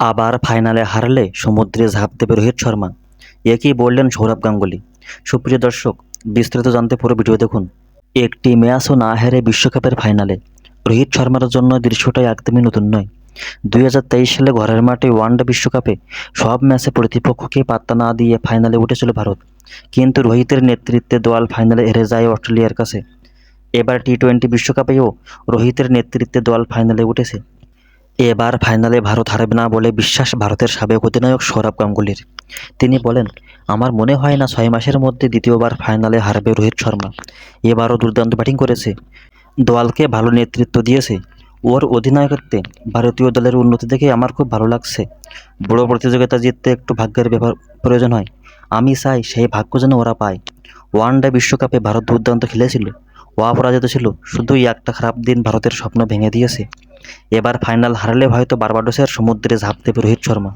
আবার ফাইনালে হারলে সমুদ্রে ঝাঁপ দেবে রোহিত শর্মা। একই বললেন সৌরভ গাঙ্গুলি। সুপ্রিয় দর্শক, বিস্তারিত জানতে পুরো ভিডিও দেখুন। একটি ম্যাচও না হেরে বিশ্বকাপের ফাইনালে। রোহিত শর্মার জন্য দৃশ্যটাই একদমই নতুন নয়। দুই সালে ঘরের মাঠে ওয়ানডে বিশ্বকাপে সব ম্যাচে প্রতিপক্ষকে পাত্তা না দিয়ে ফাইনালে উঠেছিল ভারত। কিন্তু রোহিতের নেতৃত্বে দল ফাইনালে হেরে যায় অস্ট্রেলিয়ার কাছে। এবার টি টোয়েন্টি বিশ্বকাপেও রোহিতের নেতৃত্বে দল ফাইনালে উঠেছে। এবার ফাইনালে ভারত হারবে না বলে বিশ্বাস ভারতের সাবেক অধিনায়ক সৌরভ গাঙ্গুলির। তিনি বলেন, আমার মনে হয় না ছয় মাসের মধ্যে দ্বিতীয়বার ফাইনালে হারবে রোহিত শর্মা। এবারও দুর্দান্ত ব্যাটিং করেছে। দলকে ভালো নেতৃত্ব দিয়েছে। ওর অধিনায়কত্বে ভারতীয় দলের উন্নতি দেখে আমার খুব ভালো লাগছে। বড় প্রতিযোগিতা জিততে একটু ভাগ্যের ব্যাপার প্রয়োজন হয়। আমি চাই সেই ভাগ্য যেন ওরা পায়। ওয়ান ডে বিশ্বকাপে ভারত দুর্দান্ত খেলেছিল। অপরাজিত ছিল। শুধুই একটা খারাপ দিন ভারতের স্বপ্ন ভেঙে দিয়েছে। এবার ফাইনাল হারালে হয়তো বার্বাডোসের সমুদ্রে ঝাঁপ দেবে রোহিত শর্মা।